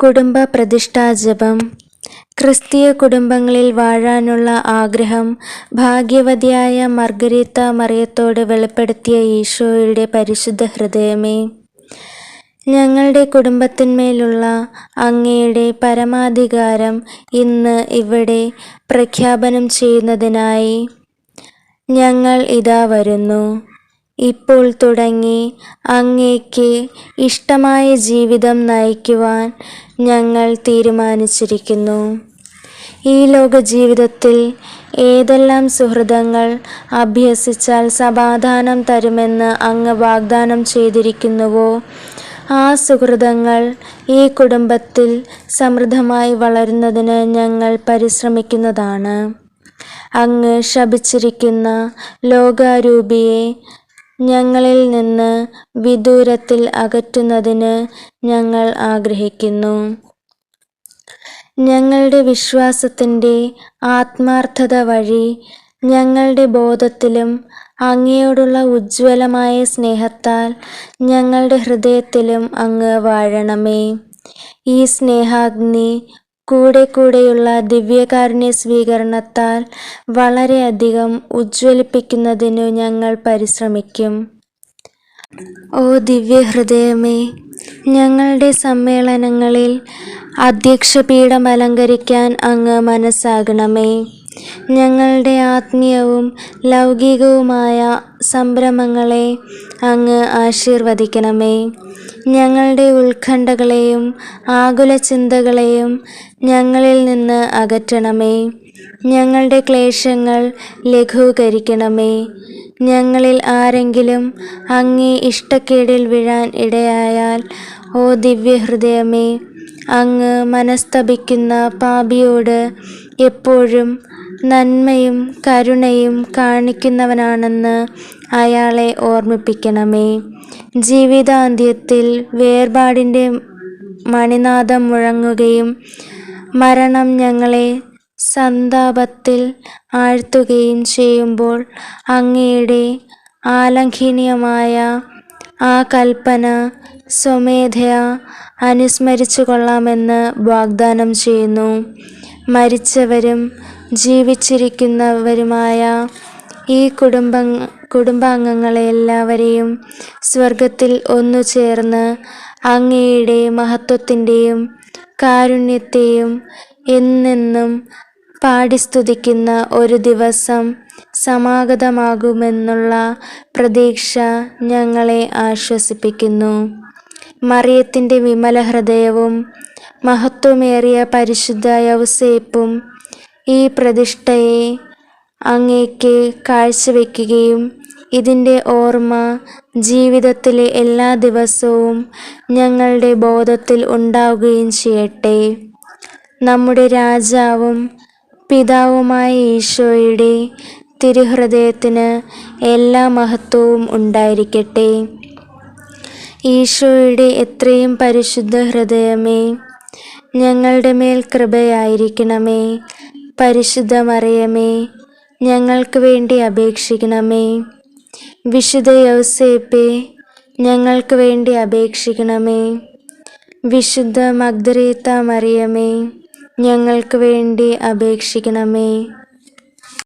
കുടുംബ പ്രതിഷ്ഠാജപം ക്രിസ്തീയ കുടുംബങ്ങളിൽ വാഴാനുള്ള ആഗ്രഹം ഭാഗ്യവതിയായ മർഗരീത്ത മറിയത്തോട് വെളിപ്പെടുത്തിയ ഈശോയുടെ പരിശുദ്ധ ഹൃദയമേ ഞങ്ങളുടെ കുടുംബത്തിന്മേലുള്ള അങ്ങയുടെ പരമാധികാരം ഇന്ന് ഇവിടെ പ്രഖ്യാപനം ചെയ്യുന്നതിനായി ഞങ്ങൾ ഇതാ വരുന്നു. ഇപ്പോൾ തുടങ്ങി അങ്ങേക്ക് ഇഷ്ടമായ ജീവിതം നയിക്കുവാൻ ഞങ്ങൾ തീരുമാനിച്ചിരിക്കുന്നു. ഈ ലോക ജീവിതത്തിൽ ഏതെല്ലാം സുഹൃതങ്ങൾ അഭ്യസിച്ചാൽ സമാധാനം തരുമെന്ന് അങ്ങ് വാഗ്ദാനം ചെയ്തിരിക്കുന്നുവോ? ആ സുഹൃതങ്ങൾ ഈ കുടുംബത്തിൽ സമൃദ്ധമായി വളരുന്നതിന് ഞങ്ങൾ പരിശ്രമിക്കുന്നതാണ്. അങ്ങ് ശപിച്ചിരിക്കുന്ന ലോകാരൂപിയെ ഞങ്ങളിൽ നിന്ന് വിദൂരത്തിൽ അകറ്റുന്നതിന് ഞങ്ങൾ ആഗ്രഹിക്കുന്നു. ഞങ്ങളുടെ വിശ്വാസത്തിന്റെ ആത്മാർത്ഥത വഴി ഞങ്ങളുടെ ബോധത്തിലും അങ്ങയോടുള്ള ഉജ്ജ്വലമായ സ്നേഹത്താൽ ഞങ്ങളുടെ ഹൃദയത്തിലും അങ്ങ് വാഴണമേ. ഈ സ്നേഹാഗ്നി കൂടെ കൂടെയുള്ള ദിവ്യകാരുണ്യ സ്വീകരണത്താൽ വളരെയധികം ഉജ്ജ്വലിപ്പിക്കുന്നതിനു ഞങ്ങൾ പരിശ്രമിക്കും. ഓ ദിവ്യഹൃദയമേ ഞങ്ങളുടെ സമ്മേളനങ്ങളിൽ അധ്യക്ഷപീഠം അലങ്കരിക്കാൻ അങ്ങ് മനസ്സാകണമേ. ഞങ്ങളുടെ ആത്മീയവും ലൗകികവുമായ സംരംഭങ്ങളെ അങ്ങ് ആശീർവദിക്കണമേ. ഞങ്ങളുടെ ഉത്കണ്ഠകളെയും ആകുല ചിന്തകളെയും ഞങ്ങളിൽ നിന്ന് അകറ്റണമേ. ഞങ്ങളുടെ ക്ലേശങ്ങൾ ലഘൂകരിക്കണമേ. ഞങ്ങളിൽ ആരെങ്കിലും അങ്ങേ ഇഷ്ടക്കേടിൽ വീഴാൻ ഇടയായാൽ ഓ ദിവ്യഹൃദയമേ അങ്ങ് മനസ്തപിക്കുന്ന പാപിയോട് എപ്പോഴും നന്മയും കരുണയും കാണിക്കുന്നവനാണെന്ന് അയാളെ ഓർമ്മിപ്പിക്കണമേ. ജീവിതാന്ത്യത്തിൽ വേർപാടിന്റെ മണിനാദം മുഴങ്ങുകയും മരണം ഞങ്ങളെ സന്താപത്തിൽ ആഴ്ത്തുകയും ചെയ്യുമ്പോൾ അങ്ങയുടെ ആലംഘനീയമായ ആ കൽപ്പന സ്വമേധയാ അനുസ്മരിച്ചു കൊള്ളാമെന്ന് വാഗ്ദാനം ചെയ്യുന്നു. മരിച്ചവരും ജീവിച്ചിരിക്കുന്നവരുമായ ഈ കുടുംബ കുടുംബാംഗങ്ങളെ എല്ലാവരെയും സ്വർഗത്തിൽ ഒന്നു ചേർന്ന് അങ്ങയുടെ മഹത്വത്തിന്റെയും കാരുണ്യത്തെയും എന്നെന്നും പാടിസ്തുതിക്കുന്ന ഒരു ദിവസം സമാഗതമാകുമെന്നുള്ള പ്രതീക്ഷ ഞങ്ങളെ ആശ്വസിപ്പിക്കുന്നു. മറിയത്തിന്റെ വിമല ഹൃദയവും മഹത്വമേറിയ പരിശുദ്ധ യൗസേപ്പും ഈ പ്രതിഷ്ഠയെ അങ്ങേക്ക് കാഴ്ചവെക്കുകയും ഇതിന്റെ ഓർമ്മ ജീവിതത്തിലെ എല്ലാ ദിവസവും ഞങ്ങളുടെ ബോധത്തിൽ ഉണ്ടാവുകയും ചെയ്യട്ടെ. നമ്മുടെ രാജാവും പിതാവുമായ ഈശോയുടെ തിരുഹൃദയത്തിന് എല്ലാ മഹത്വവും ഉണ്ടായിരിക്കട്ടെ. ഈശോയുടെ എത്രയും പരിശുദ്ധ ഹൃദയമേ ഞങ്ങളുടെ മേൽ കൃപയായിരിക്കണമേ. പരിശുദ്ധ മറിയമേ ഞങ്ങൾക്ക് വേണ്ടി അപേക്ഷിക്കണമേ. വിശുദ്ധ യൗസേപ്പെ ഞങ്ങൾക്ക് വേണ്ടി അപേക്ഷിക്കണമേ. വിശുദ്ധ മഗ്ദരീത്ത മറിയമേ ഞങ്ങൾക്ക് വേണ്ടി അപേക്ഷിക്കണമേ.